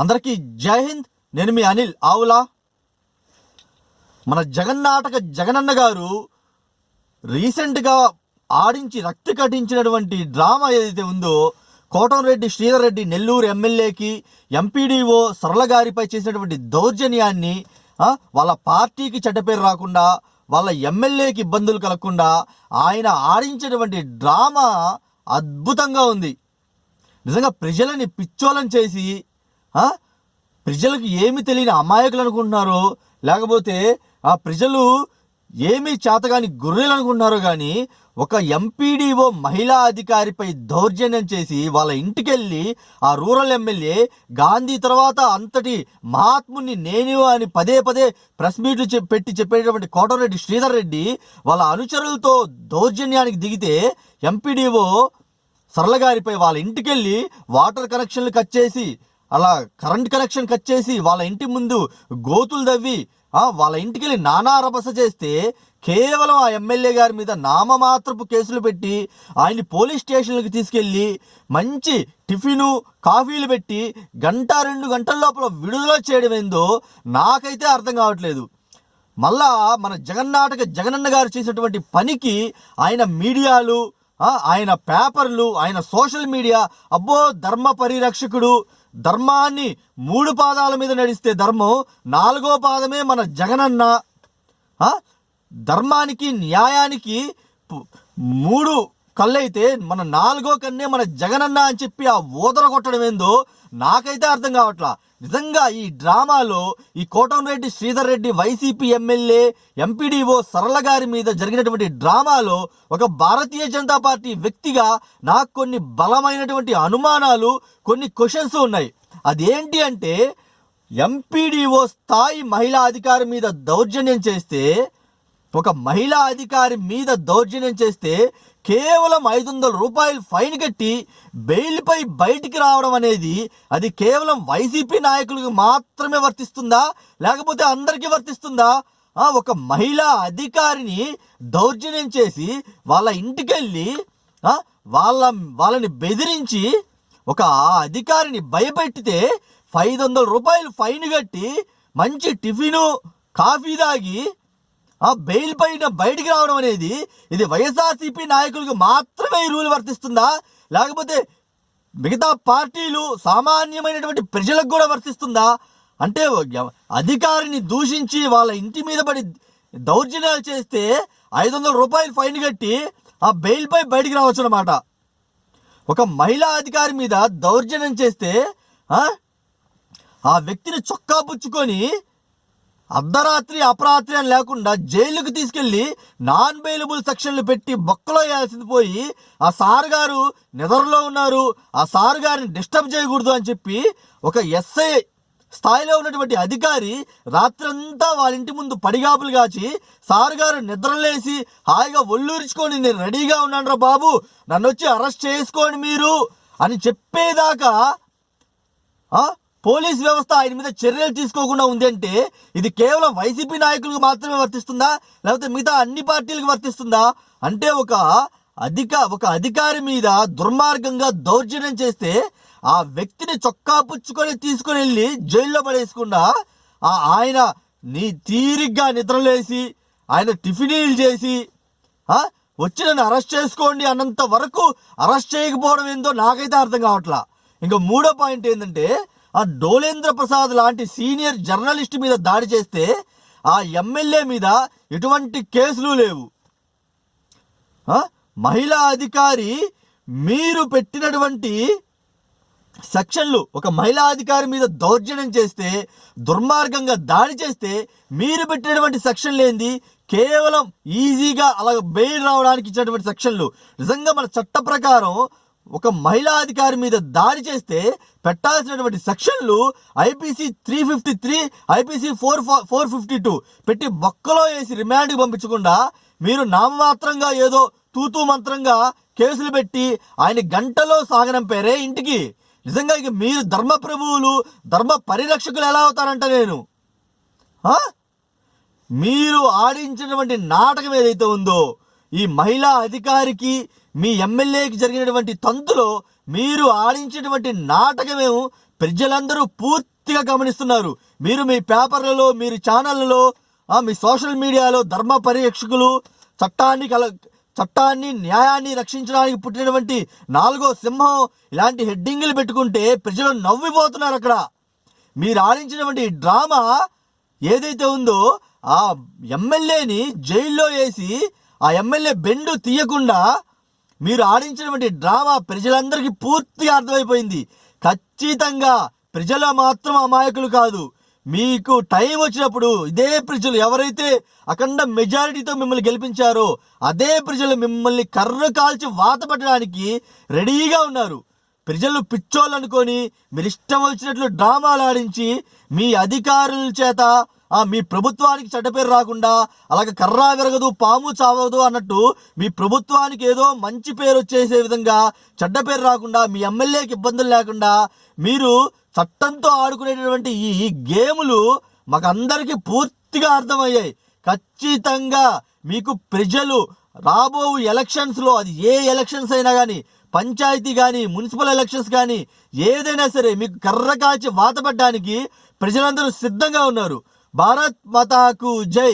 అందరికీ జై హింద్. నేను మీ అనిల్ ఆవులా. మన జగన్నాటక జగనన్న గారు రీసెంట్గా ఆడించి రక్తి కట్టించినటువంటి డ్రామా ఏదైతే ఉందో కోటంరెడ్డి శ్రీధర్ రెడ్డి నెల్లూరు ఎమ్మెల్యేకి ఎంపీడీఓ సరళ గారిపై చేసినటువంటి దౌర్జన్యాన్ని వాళ్ళ పార్టీకి చెడ్డపేరు రాకుండా వాళ్ళ ఎమ్మెల్యేకి ఇబ్బందులు కలగకుండా ఆయన ఆడించినటువంటి డ్రామా అద్భుతంగా ఉంది. నిజంగా ప్రజలని పిచ్చోలం చేసి ప్రజలకు ఏమి తెలియని అమాయకులు అనుకుంటున్నారో లేకపోతే ఆ ప్రజలు ఏమీ చేతగాని గొర్రెలు అనుకుంటున్నారో కానీ ఒక ఎంపీడీఓ మహిళా అధికారిపై దౌర్జన్యం చేసి వాళ్ళ ఇంటికెళ్ళి ఆ రూరల్ ఎమ్మెల్యే గాంధీ తర్వాత అంతటి మహాత్ముని నేను అని పదే పదే ప్రెస్ మీట్లు పెట్టి చెప్పేటటువంటి కోటరెడ్డి శ్రీధర్ రెడ్డి వాళ్ళ అనుచరులతో దౌర్జన్యానికి దిగితే ఎంపీడీఓ సరళగారిపై వాళ్ళ ఇంటికెళ్ళి వాటర్ కనెక్షన్లు కట్ చేసి అలా కరెంట్ కనెక్షన్ కట్ చేసి వాళ్ళ ఇంటి ముందు గోతులు తవ్వి వాళ్ళ ఇంటికి వెళ్ళి నానా రభస చేస్తే కేవలం ఆ ఎమ్మెల్యే గారి మీద నామమాత్రపు కేసులు పెట్టి ఆయన్ని పోలీస్ స్టేషన్లకు తీసుకెళ్ళి మంచి టిఫిను కాఫీలు పెట్టి గంట రెండు గంటల లోపల విడుదల చేయడం ఏందో నాకైతే అర్థం కావట్లేదు. మళ్ళా మన జగన్నాటక జగనన్న గారు చేసినటువంటి పనికి ఆయన మీడియాలు ఆయన పేపర్లు ఆయన సోషల్ మీడియా అబ్బో ధర్మ పరిరక్షకుడు ధర్మాన్ని మూడు పాదాల మీద నడిస్తే ధర్మం నాలుగో పాదమే మన జగనన్న. ధర్మానికి న్యాయానికి మూడు కళ్ళైతే మన నాలుగో కన్నే మన జగనన్న అని చెప్పి ఆ ఊదర కొట్టడం ఏందో నాకైతే అర్థం కావట్లా. నిజంగా ఈ డ్రామాలో ఈ Kotamreddy Sridhar Reddy YCP MLA MPDO Sarala గారి మీద జరిగినటువంటి డ్రామాలో ఒక భారతీయ జనతా పార్టీ వ్యక్తిగా నాకు కొన్ని బలమైనటువంటి అనుమానాలు కొన్ని క్వశ్చన్స్ ఉన్నాయి. అదేంటి అంటే ఎంపీడీఓ స్థాయి మహిళా అధికారి మీద దౌర్జన్యం చేస్తే ఒక మహిళా అధికారి మీద దౌర్జన్యం చేస్తే కేవలం ఐదు వందల రూపాయలు ఫైన్ కట్టి బెయిల్పై బయటికి రావడం అనేది అది కేవలం వైసీపీ నాయకులకు మాత్రమే వర్తిస్తుందా? లేకపోతే అందరికీ వర్తిస్తుందా? ఒక మహిళా అధికారిని దౌర్జన్యం చేసి వాళ్ళ ఇంటికెళ్ళి వాళ్ళ వాళ్ళని బెదిరించి ఒక అధికారిని భయపెట్టితే ఐదు వందల రూపాయలు ఫైన్ కట్టి మంచి టిఫిను కాఫీ తాగి ఆ బెయిల్ పైన బయటికి రావడం అనేది ఇది వైఎస్ఆర్సీపీ నాయకులకు మాత్రమే ఈ రూల్ వర్తిస్తుందా? లేకపోతే మిగతా పార్టీలు సామాన్యమైనటువంటి ప్రజలకు కూడా వర్తిస్తుందా? అంటే అధికారిని దూషించి వాళ్ళ ఇంటి మీద పడి దౌర్జన్యాలు చేస్తే ఐదు వందల రూపాయలు ఫైన్ కట్టి ఆ బెయిల్పై బయటికి రావచ్చు అనమాట ఒక మహిళా అధికారి మీద దౌర్జన్యం చేస్తే ఆ వ్యక్తిని చొక్కా పుచ్చుకొని అర్ధరాత్రి అపరాత్రి అని లేకుండా జైలుకు తీసుకెళ్ళి నాన్ బెయిలబుల్ సెక్షన్లు పెట్టి బొక్కలో వేయాల్సింది పోయి ఆ సార్ గారు నిద్రలో ఉన్నారు ఆ సార్ గారిని డిస్టర్బ్ చేయకూడదు అని చెప్పి ఒక ఎస్ఐ స్థాయిలో ఉన్నటువంటి అధికారి రాత్రంతా వాళ్ళ ఇంటి ముందు పడిగాపులు కాచి సార్ గారు నిద్రలేసి హాయిగా ఒళ్ళూరించుకొని నేను రెడీగా ఉన్నాను రా బాబు నన్ను వచ్చి అరెస్ట్ చేసుకోండి మీరు అని చెప్పేదాకా పోలీస్ వ్యవస్థ ఆయన మీద చర్యలు తీసుకోకుండా ఉంది అంటే ఇది కేవలం వైసీపీ నాయకులకు మాత్రమే వర్తిస్తుందా? లేకపోతే మిగతా అన్ని పార్టీలకు వర్తిస్తుందా? అంటే ఒక అధిక ఒక అధికారి మీద దుర్మార్గంగా దౌర్జన్యం చేస్తే ఆ వ్యక్తిని చొక్కా పుచ్చుకొని తీసుకొని వెళ్ళి జైల్లో పడేసుకుండా ఆ ఆయన నీ తీరిగ్గా నిద్రలేసి ఆయన టిఫినీలు చేసి వచ్చి నన్ను అరెస్ట్ చేసుకోండి అన్నంత వరకు అరెస్ట్ చేయకపోవడం ఏందో నాకైతే అర్థం కావట్లా. ఇంకా మూడో పాయింట్ ఏంటంటే ఆ డోలేంద్ర ప్రసాద్ లాంటి సీనియర్ జర్నలిస్ట్ మీద దాడి చేస్తే ఆ ఎమ్మెల్యే మీద ఎటువంటి కేసులు లేవు. మహిళా అధికారి మీరు పెట్టినటువంటి సెక్షన్లు ఒక మహిళా అధికారి మీద దౌర్జన్యం చేస్తే దుర్మార్గంగా దాడి చేస్తే మీరు పెట్టినటువంటి సెక్షన్లు ఏంది? కేవలం ఈజీగా అలా బెయిల్ రావడానికి ఇచ్చినటువంటి సెక్షన్లు. నిజంగా మన చట్ట ప్రకారం ఒక మహిళా అధికారి మీద దాడి చేస్తే పెట్టాల్సినటువంటి సెక్షన్లు IPC three fifty three IPC four four fifty two పెట్టి బొక్కలో వేసి రిమాండ్కి పంపించకుండా మీరు నామమాత్రంగా ఏదో తూతూ మంత్రంగా కేసులు పెట్టి ఆయన గంటలో సాగనంపారే ఇంటికి. నిజంగా ఇక మీరు ధర్మ ప్రభువులు ధర్మ పరిరక్షకులు ఎలా అవుతారంట నేను? మీరు ఆడించినటువంటి నాటకం ఏదైతే ఉందో ఈ మహిళా అధికారికి మీ ఎమ్మెల్యేకి జరిగినటువంటి తంతులో మీరు ఆడించినటువంటి నాటకమేమో ప్రజలందరూ పూర్తిగా గమనిస్తున్నారు. మీరు మీ పేపర్లలో మీరు ఛానళ్ళలో మీ సోషల్ మీడియాలో ధర్మ పర్యవేక్షకులు చట్టాన్ని కల చట్టాన్ని న్యాయాన్ని రక్షించడానికి పుట్టినటువంటి నాలుగో సింహం ఇలాంటి హెడ్డింగులు పెట్టుకుంటే ప్రజలు నవ్విపోతున్నారు అక్కడ. మీరు ఆడించినటువంటి డ్రామా ఏదైతే ఉందో ఆ ఎమ్మెల్యేని జైల్లో వేసి ఆ ఎమ్మెల్యే బెండు తీయకుండా మీరు ఆడించినటువంటి డ్రామా ప్రజలందరికీ పూర్తిగా అర్థమైపోయింది. ఖచ్చితంగా ప్రజలు మాత్రం అమాయకులు కాదు. మీకు టైం వచ్చినప్పుడు ఇదే ప్రజలు ఎవరైతే అఖండ మెజారిటీతో మిమ్మల్ని గెలిపించారో అదే ప్రజలు మిమ్మల్ని కర్ర కాల్చి వాత పట్టడానికి రెడీగా ఉన్నారు. ప్రజలు పిచ్చోళ్ళు అనుకొని మీరు ఇష్టం వచ్చినట్లు డ్రామాలు ఆడించి మీ అధికారుల చేత మీ ప్రభుత్వానికి చెడ్డ పేరు రాకుండా అలాగే కర్రా విరగదు పాము చావదు అన్నట్టు మీ ప్రభుత్వానికి ఏదో మంచి పేరు వచ్చేసే విధంగా చెడ్డ పేరు రాకుండా మీ ఎమ్మెల్యేకి ఇబ్బందులు లేకుండా మీరు చట్టంతో ఆడుకునేటటువంటి ఈ గేములు మాకందరికీ పూర్తిగా అర్థమయ్యాయి. ఖచ్చితంగా మీకు ప్రజలు రాబో ఎలక్షన్స్లో అది ఏ ఎలక్షన్స్ అయినా కానీ పంచాయతీ కానీ మున్సిపల్ ఎలక్షన్స్ కానీ ఏదైనా సరే మీకు కర్ర కాచి వాతపడ్డానికి ప్రజలందరూ సిద్ధంగా ఉన్నారు. భారత్ మాతాకు జై